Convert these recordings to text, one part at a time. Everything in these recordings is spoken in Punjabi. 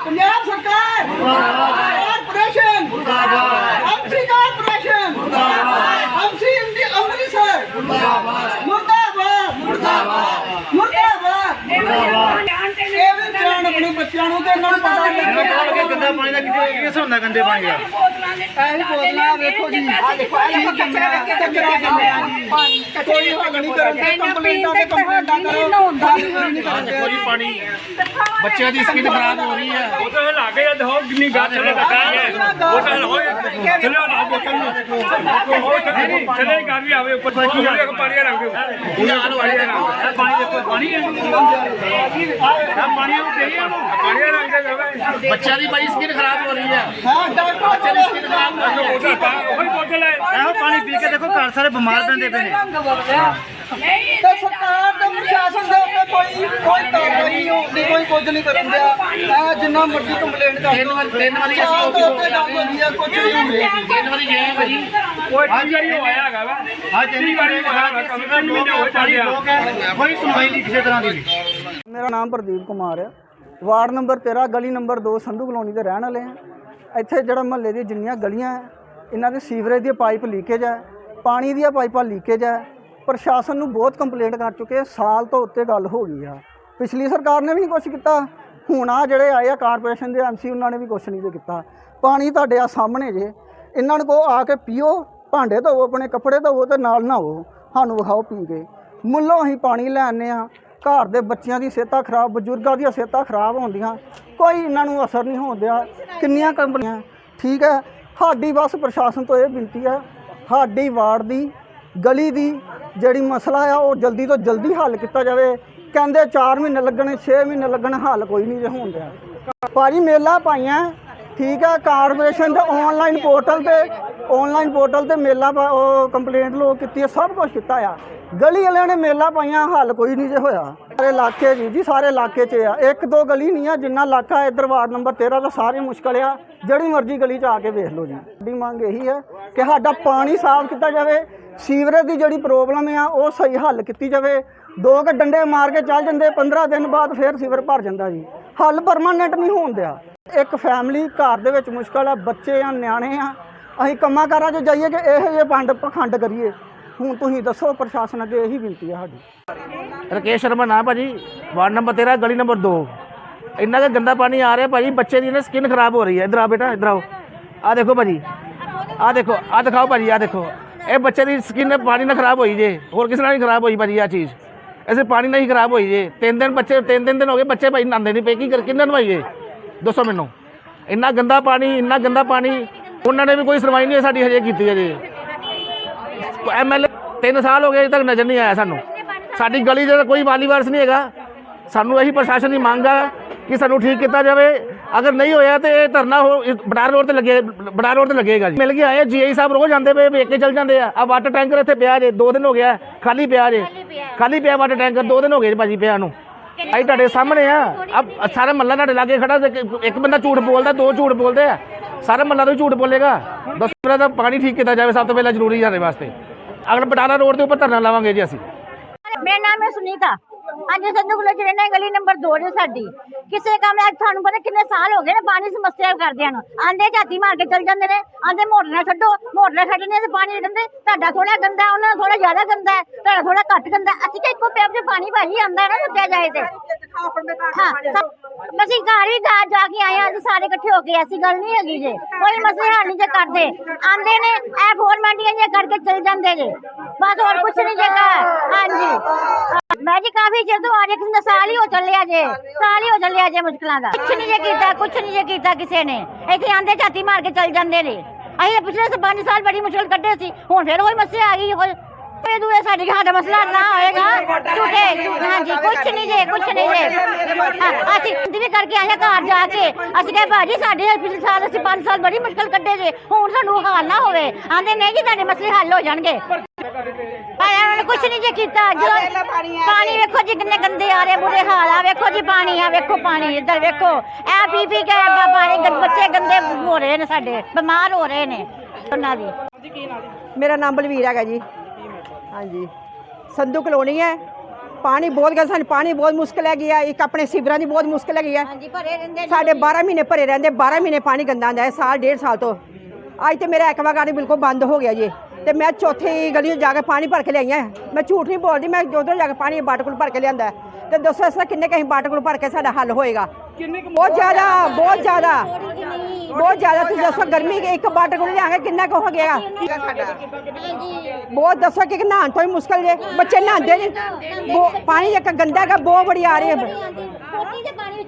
ਪੰਜਾਬ ਸਰਕਾਰ ਕਾਰਪੋਰੇਸ਼ਨ ਐਮਸੀ ਕਾਰਪੋਰੇਸ਼ਨ ਐਮਸੀ ਇੰਡੀ ਅੰਮ੍ਰਿਤਸਰ ਮੁਰਦਾਬਾਦ ਮੁਰਦਾਬਾਦ ਮੁਰਦਾਬਾਦ ਇਹ ਵੀ ਜਾਣ ਆਪਣੇ ਬੱਚਿਆਂ ਨੂੰ ਤੇ ਇਹਨਾਂ ਨੂੰ ਪਤਾ ਨਹੀਂ ਗੰਦਾ ਪਾਣੀ ਦਾ ਕਿਤੇ ਕਿਸ ਹੁੰਦਾ ਗੰਦੇ ਪਾਣੀ ਦਾ? ਇਹ ਬੋਤਲਾਂ ਵੇਖੋ ਜੀ। ਆ ਦੇਖੋ ਇਹ ਕਚਰਾ ਕਚਰਾ ਜੰਮਿਆ ਜੀ ਕੋਈ ਹੱਲ ਨਹੀਂ ਕਰਦੇ ਕੰਪਲੇਂਟਾਂ ਤੇ ਕੰਪਲੇਂਟਾਂ ਕਰੋ। ਹੱਲ ਕੋਈ ਨਹੀਂ ਕਰਦੇ ਦੇਖੋ ਜੀ ਪਾਣੀ ਬੱਚਿਆਂ ਦੀ ਸਕਿਨ ਖਰਾਬ ਹੋ ਰਹੀ ਹੈ। ਉਹ ਤਾਂ ਲਾ ਕੇ ਹੋ ਕਿੰਨੀ ਥੱਲੇ ਲੱਗਾ ਹੈ। ਉਹ ਤਾਂ ਹੋਏ ਥੱਲੇ ਲਾ ਬੋਤਲ ਨੂੰ ਉਹ ਥੱਲੇ ਥੱਲੇ ਕਰ ਵੀ ਆਵੇ ਉੱਪਰ ਪਾਣੀ ਰੰਗ। ਪਾਣੀ ਰੰਗ ਪਾਣੀ ਦੇਖੋ ਪਾਣੀ ਹੈ। ਪਾਣੀ ਉਹ ਦੇ ਵੇ ਬੱਚਿਆਂ ਦੀ ਬਾਈ ਸਕਿਨ ਖਰਾਬ ਹੋ ਰਹੀ ਹੈ ਹਾਂ ਡਾਕਟਰ ਬੱਚਿਆਂ ਦੀ ਸਕਿਨ ਖਰਾਬ ਹੋ ਰਹੀ ਹੈ ਉਹ ਤਾਂ ਉਹੀ ਬੋਤਲ ਹੈ ਇਹੋ ਪਾਣੀ ਪੀ ਕੇ ਦੇਖੋ ਘਰ ਸਾਰੇ ਬਿਮਾਰ ਪੈਂਦੇ ਪਏ ਨੇ। ਤੇ ਸਰਕਾਰ ਤੇ ਪ੍ਰਸ਼ਾਸਨ ਦੇ ਉੱਤੇ ਕੋਈ ਕੋਈ ਕਾਰਵਾਈ ਨਹੀਂ ਹੁੰਦੀ ਕੋਈ ਕੁਝ ਨਹੀਂ ਕਰਨ ਦਿਆ। ਇਹ ਜਿੰਨਾ ਮਰਜ਼ੀ ਕੰਪਲੇਂਟ ਕਰ ਤਿੰਨ ਵਾਰੀ ਤਿੰਨ ਵਾਰੀ ਅਸੀਂ ਆਫਿਸ ਹੈ ਕੁਝ ਨਹੀਂ ਹੁੰਦੇ। ਤਿੰਨ ਵਾਰੀ ਗਏ ਭਾਜੀ ਉਹ ਇੱਕ ਵਾਰੀ ਉਹ ਆਇਆ ਹੈਗਾ ਵਾ। ਹਾਂ ਜਿੰਨੀ ਵਾਰੀ ਆਇਆ ਕੰਮ। ਚੱਲਿਆ ਲੋਕ ਹੈ ਕੋਈ ਸੁਣਵਾਈ ਨਹੀਂ ਕਿਸੇ ਤਰ੍ਹਾਂ ਦੀ। ਮੇਰਾ ਨਾਮ ਪ੍ਰਦੀਪ ਕੁਮਾਰ ਹੈ। ਵਾਰਡ ਨੰਬਰ 13 ਗਲੀ ਨੰਬਰ 2 ਸੰਧੂ ਕਲੋਨੀ ਦੇ ਰਹਿਣ ਵਾਲੇ ਹਾਂ ਇੱਥੇ ਜਿਹੜਾ ਮਹੱਲੇ ਦੀ ਜਿੰਨੀਆਂ ਗਲੀਆਂ ਹੈ ਇਹਨਾਂ ਦੇ ਸੀਵਰੇਜ ਦੀ ਪਾਈਪ ਲੀਕੇਜ ਹੈ ਪਾਣੀ ਦੀਆਂ ਪਾਈਪਾਂ ਲੀਕੇਜ ਹੈ ਪ੍ਰਸ਼ਾਸਨ ਨੂੰ ਬਹੁਤ ਕੰਪਲੇਂਟ ਕਰ ਚੁੱਕੇ ਸਾਲ ਤੋਂ ਉੱਤੇ ਗੱਲ ਹੋ ਗਈ ਆ। ਪਿਛਲੀ ਸਰਕਾਰ ਨੇ ਵੀ ਨਹੀਂ ਕੁਛ ਕੀਤਾ। ਹੁਣ ਆ ਜਿਹੜੇ ਆਏ ਆ ਕਾਰਪੋਰੇਸ਼ਨ ਦੇ ਐਮਸੀ ਉਹਨਾਂ ਨੇ ਵੀ ਕੁਛ ਨਹੀਂ ਜੇ ਕੀਤਾ। ਪਾਣੀ ਤੁਹਾਡੇ ਆ ਸਾਹਮਣੇ ਜੇ। ਇਹਨਾਂ ਨੂੰ ਕਹੋ ਆ ਕੇ ਪੀਓ, ਭਾਂਡੇ ਧੋਵੋ, ਆਪਣੇ ਕੱਪੜੇ ਧੋਵੋ ਤੇ ਨਾਲ ਨਹਾਓ। ਸਾਨੂੰ ਵਿਖਾਓ ਪੀ ਕੇ। ਮੁੱਲੋਂ ਅਸੀਂ ਪਾਣੀ ਲੈ ਆਉਂਦੇ ਹਾਂ ਘਰ ਦੇ ਬੱਚਿਆਂ ਦੀ ਸਿਹਤਾਂ ਖਰਾਬ, ਬਜ਼ੁਰਗਾਂ ਦੀਆਂ ਸਿਹਤਾਂ ਖਰਾਬ ਹੁੰਦੀਆਂ। ਕੋਈ ਇਹਨਾਂ ਨੂੰ ਅਸਰ ਨਹੀਂ ਹੁੰਦਿਆ ਕਿੰਨੀਆਂ ਕੰਪਨੀਆਂ, ਠੀਕ ਹੈ? ਸਾਡੀ ਬਸ ਪ੍ਰਸ਼ਾਸਨ ਤੋਂ ਇਹ ਬੇਨਤੀ ਹੈ, ਸਾਡੀ ਵਾਰਡ ਦੀ, ਗਲੀ ਦੀ ਜਿਹੜੀ ਮਸਲਾ ਆ, ਉਹ ਜਲਦੀ ਤੋਂ ਜਲਦੀ ਹੱਲ ਕੀਤਾ ਜਾਵੇ। ਕਹਿੰਦੇ 4 ਮਹੀਨੇ ਲੱਗਣੇ 6 ਮਹੀਨੇ ਲੱਗਣ, ਹੱਲ ਕੋਈ ਨਹੀਂ ਜੇ ਹੁੰਦਿਆ ਭਾਜੀ ਮੇਲਾ ਪਾਈਆਂ, ਠੀਕ ਹੈ? ਕਾਰਪੋਰੇਸ਼ਨ ਦੇ ਆਨਲਾਈਨ ਪੋਰਟਲ ਤੇ ਆਨਲਾਈਨ ਪੋਰਟਲ ਤੇ ਮੇਲਾ ਪਾ- ਉਹ ਕੰਪਲੇਂਟ ਲੋਕ ਕੀਤੀ ਹੈ ਸਭ ਕੁਝ ਕੀਤਾ ਆ। ਗਲੀ ਵਾਲਿਆਂ ਨੇ ਮੇਲਾ ਪਾਈਆਂ, ਹੱਲ ਕੋਈ ਨਹੀਂ ਜੇ ਹੋਇਆ। ਸਾਰੇ ਇਲਾਕੇ ਜੀ ਜੀ ਸਾਰੇ ਇਲਾਕੇ 'ਚ ਆ। ਇੱਕ ਦੋ ਗਲੀ ਨਹੀਂ ਆ, ਜਿੰਨਾ ਇਲਾਕਾ ਇੱਧਰ ਵਾਰਡ ਨੰਬਰ 13 ਦਾ ਸਾਰੇ ਮੁਸ਼ਕਲ ਆ। ਜਿਹੜੀ ਮਰਜ਼ੀ ਗਲੀ 'ਚ ਆ ਕੇ ਵੇਖ ਲਓ ਜੀ। ਸਾਡੀ ਮੰਗ ਇਹੀ ਹੈ ਕਿ ਸਾਡਾ ਪਾਣੀ ਸਾਫ਼ ਕੀਤਾ ਜਾਵੇ, ਸੀਵਰੇਜ ਦੀ ਜਿਹੜੀ ਪ੍ਰੋਬਲਮ ਆ, ਉਹ ਸਹੀ ਹੱਲ ਕੀਤੀ ਜਾਵੇ। ਦੋ ਕੁ ਡੰਡੇ ਮਾਰ ਕੇ ਚੱਲ ਜਾਂਦੇ 15 ਦਿਨ ਬਾਅਦ ਫੇਰ ਸੀਵਰ ਭਰ ਜਾਂਦਾ ਜੀ। ਹੱਲ ਪਰਮਾਨੈਂਟ ਨਹੀਂ ਹੋਣ ਦਿਆ। ਇੱਕ ਫੈਮਿਲੀ ਘਰ ਦੇ ਵਿੱਚ ਮੁਸ਼ਕਲ ਆ, ਬੱਚੇ ਆ, ਨਿਆਣੇ ਆ ਅਸੀਂ ਕੰਮਾਂ ਕਾਰਾਂ 'ਚ ਜਾਈਏ ਕਿ ਇਹੋ ਜਿਹੇ ਪੰਡ ਪਖੰਡ ਕਰੀਏ। ਹੁਣ ਤੁਸੀਂ ਦੱਸੋ, ਪ੍ਰਸ਼ਾਸਨ ਅੱਗੇ ਇਹੀ ਬੇਨਤੀ ਆ ਸਾਡੀ। ਰਕੇਸ਼ ਸ਼ਰਮਾ ਨਾ ਭਾਜੀ, ਵਾਰਡ ਨੰਬਰ 13 ਗਲੀ ਨੰਬਰ 2 ਇੰਨਾ ਕੁ ਗੰਦਾ ਪਾਣੀ ਆ ਰਿਹਾ ਭਾਜੀ, ਬੱਚੇ ਦੀ ਨਾ ਸਕਿਨ ਖਰਾਬ ਹੋ ਰਹੀ ਹੈ। ਇਧਰ ਆ ਬੇਟਾ, ਇਧਰ ਆਓ। ਆ ਦੇਖੋ ਭਾਜੀ ਆ ਦੇਖੋ ਆ ਦਿਖਾਓ ਭਾਜੀ ਆ ਦੇਖੋ। ਇਹ ਬੱਚੇ ਦੀ ਸਕਿਨ ਪਾਣੀ ਨਾਲ ਖਰਾਬ ਹੋਈ ਜੇ। ਹੋਰ ਕਿਸੇ ਨਾਲ ਨਹੀਂ ਖਰਾਬ ਹੋਈ ਭਾਜੀ ਆ ਚੀਜ਼। ਐਸੇ ਪਾਣੀ ਨਾਲ ਹੀ ਖਰਾਬ ਹੋਈ ਜੇ। ਤਿੰਨ ਦਿਨ ਬੱਚੇ, ਤਿੰਨ ਤਿੰਨ ਦਿਨ ਹੋ ਗਏ, ਬੱਚੇ ਭਾਈ ਨਹਾਉਂਦੇ ਨਹੀਂ ਪਏ। ਕੀ ਕਰ, ਕਿੰਨਾਂ ਨਵਾਈਏ ਦੱਸੋ ਮੈਨੂੰ। ਇੰਨਾ ਗੰਦਾ ਪਾਣੀ, ਇੰਨਾ ਗੰਦਾ ਪਾਣੀ ਉਹਨਾਂ ਨੇ ਵੀ ਕੋਈ ਸੁਣਵਾਈ ਨਹੀਂ ਸਾਡੀ ਹਜੇ ਕੀਤੀ ਅਜੇ ਐਮਐਲਏ 3 ਸਾਲ ਹੋ ਗਏ ਅਜੇ ਤੱਕ ਨਜ਼ਰ ਨਹੀਂ ਆਇਆ ਸਾਨੂੰ। ਸਾਡੀ ਗਲੀ ਤਾਂ ਕੋਈ ਵਾਲੀ ਵਾਰਸ ਨਹੀਂ ਹੈਗਾ। ਸਾਨੂੰ ਇਹੀ ਪ੍ਰਸ਼ਾਸਨ ਦੀ ਮੰਗ ਆ ਕਿ ਸਾਨੂੰ ਠੀਕ ਕੀਤਾ ਜਾਵੇ। ਅਗਰ ਨਹੀਂ ਹੋਇਆ ਤੇ ਇਹ ਧਰਨਾ ਹੋ ਬਟਾਰ ਰੋਡ ਤੇ ਲੱਗੇ ਬਟਾਰ ਰੋਡ ਤੇ ਲੱਗੇਗਾ ਜੀ। ਮਿਲ ਗਿਆ ਇਹ ਜੀਆਈ ਸਾਹਿਬ ਰੋਜ਼ ਆਉਂਦੇ ਪਏ ਵੇਖ ਕੇ ਚੱਲ ਜਾਂਦੇ ਆ। ਆ ਵਾਟਰ ਟੈਂਕਰ ਇੱਥੇ ਪਿਆ ਜੇ 2 ਦਿਨ ਹੋ ਗਿਆ ਖਾਲੀ ਪਿਆ ਜੇ। ਖਾਲੀ ਪਿਆ। ਵਾਟਰ ਟੈਂਕਰ 2 ਦਿਨ ਹੋ ਗਏ ਭਾਜੀ ਪਿਆ ਨੂੰ। ਆਈ ਤੁਹਾਡੇ ਸਾਹਮਣੇ ਆ। ਆ ਸਾਰਾ ਮੱਲਾ ਤੁਹਾਡੇ ਲਾਗੇ ਖੜਾ ਇੱਕ ਬੰਦਾ ਝੂਠ ਬੋਲਦਾ ਦੋ ਝੂਠ ਬੋਲਦੇ ਆ। ਸਾਰਾ ਮੱਲਾ ਤੋਂ ਝੂਠ ਬੋਲੇਗਾ। ਦੱਸੋ ਮੇਰਾ ਤਾਂ ਪਾਣੀ ਠੀਕ ਕੀਤਾ ਜਾਵੇ, ਸਭ ਤੋਂ ਪਹਿਲਾਂ ਜ਼ਰੂਰੀ ਸਾਡੇ ਵਾਸਤੇ। ਅਗਰ ਬਟਾਲਾ ਰੋਡ ਦੇ ਉੱਪਰ ਧਰਨਾ ਲਾਵਾਂਗੇ ਜੀ ਅਸੀਂ। ਮੇਰਾ ਨਾਮ ਹੈ ਸੁਨੀਤਾ। ਅੱਜ ਸੰਧੂ ਕੋਲ ਰਹਿਣਾ ਗਲੀ ਨੰਬਰ 2 ਜੋ ਸਾਡੀ। ਕਿਸੇ ਕੰਮ ਅੱਜ ਤੁਹਾਨੂੰ ਪਤਾ ਕਿੰਨੇ ਸਾਲ ਹੋ ਗਏ ਨੇ ਪਾਣੀ ਸਮੱਸਿਆ ਕਰਦਿਆਂ ਨੂੰ ਆਂਦੇ ਝਾਤੀ ਮਾਰ ਕੇ ਚਲ ਜਾਂਦੇ ਨੇ। ਆਂਦੇ ਮੋਟਰ ਛੱਡੋ, ਮੋਟਰ ਛੱਡਣੇ ਤੇ ਪਾਣੀ ਕਹਿੰਦੇ ਤੁਹਾਡਾ ਥੋੜਾ ਗੰਦਾ, ਉਹਨਾਂ ਦਾ ਥੋੜਾ ਜ਼ਿਆਦਾ ਗੰਦਾ ਹੈ। ਤੁਹਾਡਾ ਥੋੜਾ ਘੱਟ ਗੰਦਾ ਅਸੀਂ ਕਿ ਇੱਕੋ ਪੈਪ 'ਚ ਪਾਣੀ ਭਾਈ ਆਂਦਾ ਨਾ ਸੁੱਟਿਆ ਜਾਏ ਤੇ। ਹਾਂ ਅਸੀਂ ਘਰ ਵੀ ਜਾ ਜਾ ਕੇ ਆਏ ਹਾਂ ਅਸੀਂ ਸਾਰੇ ਇਕੱਠੇ ਹੋ ਕੇ ਐਸੀ ਗੱਲ ਨਹੀਂ ਹੈਗੀ ਜੇ। ਕੋਈ ਮਸਲੇ ਹੱਲ ਨਹੀਂ ਜੇ ਕਰਦੇ। ਆਂਦੇ ਨੇ ਇਹ ਫੋਰਮੈਂਟੀਆਂ ਜੇ ਕਰਕੇ ਚਲ ਜਾਂਦੇ ਜੇ। ਬਸ ਹੋਰ ਕੁਛ ਨਹੀਂ ਜੇਗਾ ਹਾਂਜੀ। ਮੈਂ ਜੀ ਕਾਫੀ ਚਿਰ ਤੋਂ ਆ ਰਹੀ ਕਿਸੇ ਸਾਲ ਹੀ ਹੋ ਚੱਲਿਆ ਜੇ। ਸਾਲ ਹੀ ਹੋ ਚੱਲਿਆ ਜੇ ਮੁਸ਼ਕਲਾਂ ਦਾ। ਕੁਛ ਨਹੀਂ ਜੇ ਕੀਤਾ ਕੁਛ ਨਹੀਂ ਜੇ ਕੀਤਾ ਕਿਸੇ ਨੇ। ਇੱਥੇ ਆਂਦੇ ਝਾਤੀ ਮਾਰ ਕੇ ਚੱਲ ਜਾਂਦੇ ਨੇ। ਅਸੀਂ ਪਿਛਲੇ 5 ਸਾਲ ਬੜੀ ਮੁਸ਼ਕਲ ਕੱਢੇ ਸੀ। ਹੁਣ ਫਿਰ ਉਹੀ ਮਸਲੇ ਆ ਗਈ ਇਹ ਦੂਏ ਸਾਡੇ ਸਾਡਾ ਮਸਲਾ ਨਾ ਹੋਏਗਾ। ਝੂਠੇ। ਹਾਂਜੀ ਕੁਛ ਨਹੀਂ ਜੇ ਕੁਛ ਨਹੀਂ ਜੇ। ਹਾਂ, ਅਸੀਂ ਇੰਜ ਵੀ ਕਰਕੇ ਆਏ ਹਾਂ ਘਰ ਜਾ ਕੇ। ਅਸੀਂ ਕਹੇ ਭਾਜੀ ਸਾਡੇ ਪਿਛਲੇ ਸਾਲ ਅਸੀਂ 5 ਸਾਲ ਬੜੀ ਮੁਸ਼ਕਲ ਕੱਢੇ ਜੇ। ਹੁਣ ਸਾਨੂੰ ਹਾਲ ਨਾ ਹੋਵੇ। ਆਂਦੇ ਨਹੀਂ ਜੀ ਤੁਹਾਡੇ ਮਸਲੇ ਹੱਲ ਹੋ ਜਾਣਗੇ। ਆਇਆ ਉਹਨਾਂ ਨੇ ਕੁਛ ਨਹੀਂ ਜੇ ਕੀਤਾ। ਜਦੋਂ ਪਾਣੀ ਵੇਖੋ ਜੀ ਕਿੰਨੇ ਗੰਦੇ ਆ ਰਹੇ ਬੁਰੇ ਹਾਲ ਆ। ਵੇਖੋ ਜੀ ਪਾਣੀ ਆ ਵੇਖੋ ਪਾਣੀ। ਇੱਧਰ ਵੇਖੋ। ਐ ਪੀ ਪੀ ਕੇ ਬ- ਪਾਣੀ ਗੰ- ਬੱਚੇ ਗੰਦੇ ਹੋ ਰਹੇ ਨੇ ਸਾਡੇ। ਬਿਮਾਰ ਹੋ ਰਹੇ ਨੇ। ਉਹਨਾਂ ਦੀ। ਮੇਰਾ ਨਾਮ ਬਲਵੀਰ ਹੈਗਾ ਜੀ। ਹਾਂਜੀ। ਸੰਧੂ ਕਲੋਨੀ ਹੈ। ਪਾਣੀ ਬਹੁਤ ਗਿਆ ਸਾਨੂੰ ਪਾਣੀ ਬਹੁਤ ਮੁਸ਼ਕਲ ਹੈਗੀ ਆ। ਇੱਕ ਆਪਣੇ ਸਿਵਰਾਂ ਦੀ ਬਹੁਤ ਮੁਸ਼ਕਲ ਹੈਗੀ ਆ। ਹਾਂਜੀ ਭਰੇ ਰਹਿੰਦੇ ਨੇ। ਸਾਡੇ 12 ਮਹੀਨੇ ਭਰੇ ਰਹਿੰਦੇ 12 ਮਹੀਨੇ ਪਾਣੀ ਗੰਦਾ ਆਉਂਦਾ ਹੈ ਸਾਲ ਡੇਢ ਸਾਲ ਤੋਂ। ਅੱਜ ਤੇ ਮੇਰਾ ਐਕਵਾ ਗਾਰਡ ਬਿਲਕੁਲ ਬੰਦ ਹੋ ਗਿਆ ਜੀ। ਤੇ ਮੈਂ ਚੌਥੀ ਗਲੀ 'ਚ ਜਾ ਕੇ ਪਾਣੀ ਭਰ ਕੇ ਲਿਆਈ ਹਾਂ। ਮੈਂ ਝੂਠ ਨਹੀਂ ਬੋਲਦੀ ਮੈਂ ਉਧਰ ਜਾ ਕੇ ਪਾਣੀ ਬਾਟਕੁਲ ਭਰ ਕੇ ਲਿਆਂਦਾ ਹੈ। ਤੇ ਦੱਸੋ ਇਸ ਤਰ੍ਹਾਂ ਕਿੰਨੇ ਕਹੀਂ ਬਾਟਕੁਲ ਭਰ ਕੇ ਸਾਡਾ ਹੱਲ ਹੋਏਗਾ? ਬਹੁਤ ਜ਼ਿਆਦਾ ਬਹੁਤ ਜ਼ਿਆਦਾ। ਬਹੁਤ ਜ਼ਿਆਦਾ ਤੁਸੀਂ ਦੱਸੋ, ਗਰਮੀ ਦੇ ਇੱਕ ਬਾਟਕੁਲ ਲਿਆਂਗੇ ਕਿੰਨਾ ਕੁ ਹੋ ਗਿਆ? ਬਹੁਤ ਦੱਸੋ ਕਿ ਨਹਾਉਣ ਤੋਂ ਹੀ ਮੁਸ਼ਕਲ ਜੇ, ਬੱਚੇ ਨਹਾਉਂਦੇ ਨਹੀਂ ਬੋ- ਪਾਣੀ ਇੱਕ ਗੰਦਾ ਹੈਗਾ, ਬਹੁਤ ਬੜੀ ਆ ਰਹੀ ਹੈ।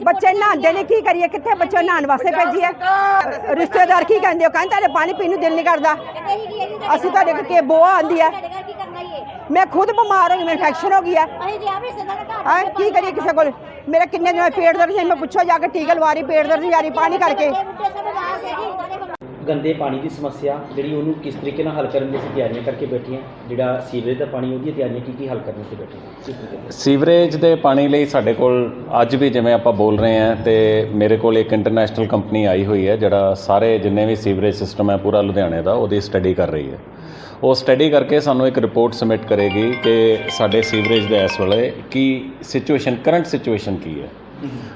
ਬੱਚੇ ਨਹਾਉਂਦੇ ਨੇ, ਕੀ ਕਰੀਏ, ਕਿੱਥੇ ਬੱਚੇ ਨਹਾਉਣ ਵਾਸਤੇ ਭੇਜੀਏ? ਰਿਸ਼ਤੇਦਾਰ ਕੀ ਕਹਿੰਦੇ ਹੋ ਕਹਿੰਦੇ, ਤੁਹਾਡੇ ਪਾਣੀ ਪੀਣ ਨੂੰ ਦਿਲ ਨਹੀਂ ਕਰਦਾ। ਅਸੀਂ ਤੁਹਾਡੇ ਕੋਲ ਕੇ ਬੋਆ ਆਂਦੀ ਆ। ਸਾਡੇ ਘਰ ਕੀ ਕਰਨਾ ਹੀ ਹੈ ਮੈਂ ਖੁਦ ਬਿਮਾਰ ਹੋ ਗਈ ਮੈਨੂੰ ਇਨਫੈਕਸ਼ਨ ਹੋ ਗਈ ਆ। ਅਸੀਂ ਜੀ ਆਵੇ ਸਦਾ ਘਰ ਹਾਂ, ਕੀ ਕਰੀਏ ਕਿਸੇ ਕੋਲ? ਮੇਰਾ ਕਿੰਨੇ ਦਿਨ ਪੇਟ ਦਰਦ ਸੀ ਮੈਂ ਪੁੱਛੋ ਜਾ ਕੇ ਟੀਕਾ ਲਵਾ ਰਹੀ ਪੇਟ ਦਰਦ ਜਾ ਰਹੀ ਪਾਣੀ ਕਰਕੇ। ਗੰਦੇ ਪਾਣੀ ਦੀ ਸਮੱਸਿਆ ਜਿਹੜੀ ਉਹਨੂੰ ਕਿਸ ਤਰੀਕੇ ਨਾਲ ਹੱਲ ਕਰਨ ਦੀ ਅਸੀਂ ਤਿਆਰੀਆਂ ਕਰਕੇ ਬੈਠੇ ਹਾਂ ਜਿਹੜਾ ਸੀਵਰੇਜ ਦਾ ਪਾਣੀ ਉਹਦੀਆਂ ਤਿਆਰੀਆਂ ਕੀ ਕੀ ਹੱਲ ਕਰਨ ਤੇ ਬੈਠੇ ਹਾਂ? ਕਿਸ ਤਰੀਕੇ ਨਾਲ? ਸੀਵਰੇਜ ਦੇ ਪਾਣੀ ਲਈ ਸਾਡੇ ਕੋਲ ਅੱਜ ਵੀ ਜਿਵੇਂ ਆਪਾਂ ਬੋਲ ਰਹੇ ਹਾਂ ਤੇ ਮੇਰੇ ਕੋਲ ਇੱਕ ਇੰਟਰਨੈਸ਼ਨਲ ਕੰਪਨੀ ਆਈ ਹੋਈ ਹੈ ਜਿਹੜਾ ਸਾਰੇ ਜਿੰਨੇ ਵੀ ਸੀਵਰੇਜ ਸਿਸਟਮ ਹੈ ਪੂਰਾ ਲੁਧਿਆਣੇ ਦਾ ਉਹਦੀ ਸਟੱਡੀ ਕਰ ਰਹੀ ਹੈ। ਉਹ ਸਟੱਡੀ ਕਰਕੇ ਸਾਨੂੰ ਇੱਕ ਰਿਪੋਰਟ ਸਬਮਿਟ ਕਰੇਗੀ ਕਿ ਸਾਡੇ ਸੀਵਰੇਜ ਦੇ ਇਸ ਵੇਲੇ ਕੀ ਸਿਚੁਏਸ਼ਨ ਕਰੰਟ ਸਿਚੁਏਸ਼ਨ ਕੀ ਹੈ।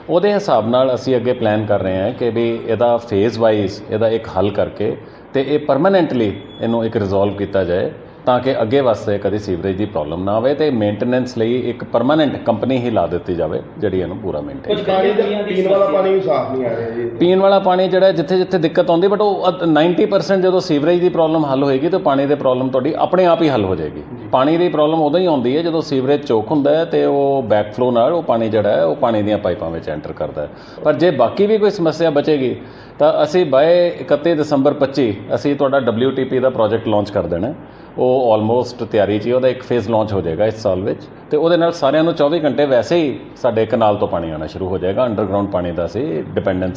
ਉਹਦੇ ਹਿਸਾਬ ਨਾਲ ਅਸੀਂ ਅੱਗੇ ਪਲਾਨ ਕਰ ਰਹੇ ਹਾਂ ਕਿ ਵੀ ਇਹਦਾ ਫੇਜ਼ ਵਾਈਜ਼ ਇਹਦਾ ਇੱਕ ਹੱਲ ਕਰਕੇ ਤੇ ਇਹ ਪਰਮਨੈਂਟਲੀ ਇਹਨੂੰ ਇੱਕ ਰਿਜ਼ੋਲਵ ਕੀਤਾ ਜਾਏ। ਤਾਂ ਕਿ ਅੱਗੇ ਵਾਸਤੇ ਕਦੀ ਸੀਵਰੇਜ ਦੀ ਪ੍ਰੋਬਲਮ ਨਾ ਆਵੇ ਤੇ ਮੇਨਟੇਨੈਂਸ ਲਈ ਇੱਕ ਪਰਮਨੈਂਟ ਕੰਪਨੀ ਹੀ ਲਾ ਦਿੱਤੀ ਜਾਵੇ ਜਿਹੜੀ ਇਹਨੂੰ ਪੂਰਾ ਮੇਨਟੇਨ ਪਾਣੀ ਦਾ ਪੀਣ ਵਾਲਾ ਪਾਣੀ ਵੀ ਸਾਫ਼ ਨਹੀਂ ਆ ਰਿਹਾ ਜੀ। ਪੀਣ ਵਾਲਾ ਪਾਣੀ ਜਿਹੜਾ ਜਿੱਥੇ ਜਿੱਥੇ ਦਿੱਕਤ ਆਉਂਦੀ ਬਟ ਉਹ ਅੱਧ- 90% ਜਦੋਂ ਸੀਵਰੇਜ ਦੀ ਪ੍ਰੋਬਲਮ ਹੱਲ ਹੋਏਗੀ ਤਾਂ ਪਾਣੀ ਦੀ ਪ੍ਰੋਬਲਮ ਤੁਹਾਡੀ ਆਪਣੇ ਆਪ ਹੀ ਹੱਲ ਹੋ ਜਾਏਗੀ। ਪਾਣੀ ਦੀ ਪ੍ਰੋਬਲਮ ਉਦੋਂ ਹੀ ਆਉਂਦੀ ਹੈ ਜਦੋਂ ਸੀਵਰੇਜ ਚੋਕ ਹੁੰਦਾ ਹੈ ਤੇ ਉਹ ਬੈਕਫਲੋ ਨਾਲ ਉਹ ਪਾਣੀ ਜਿਹੜਾ ਹੈ ਉਹ ਪਾਣੀ ਦੀਆਂ ਪਾਈਪਾਂ ਵਿੱਚ ਐਂਟਰ ਕਰਦਾ ਹੈ। ਪਰ ਜੇ ਬਾਕੀ ਵੀ ਕੋਈ ਸਮੱਸਿਆ ਬਚੇਗੀ ਤਾਂ ਅਸੀਂ ਬਾਏ 31 ਦਸੰਬਰ 25 ਅਸੀਂ ਤੁਹਾਡਾ WTP ਦਾ ਪ੍ਰੋਜੈਕਟ ਲਾਂਚ ਕਰ ਦੇਣਾ ਹੈ। ਉਹ ਆਲਮੋਸਟ ਤਿਆਰੀ 'ਚ ਹੀ, ਉਹਦਾ ਇੱਕ ਫੇਜ਼ ਲਾਂਚ ਹੋ ਜਾਏਗਾ ਇਸ ਸਾਲ ਵਿੱਚ। ਤੇ ਉਹਦੇ ਨਾਲ ਸਾਰਿਆਂ ਨੂੰ 24 ਘੰਟੇ ਵੈਸੇ ਹੀ ਸਾਡੇ ਕਨਾਲ ਤੋਂ ਪਾਣੀ ਆਉਣਾ ਸ਼ੁਰੂ ਹੋ ਜਾਏਗਾ ਅੰਡਰਗਰਾਉਂਡ ਪਾਣੀ ਦਾ ਅਸੀਂ ਡਿਪੈਂਡੈਂਸੀ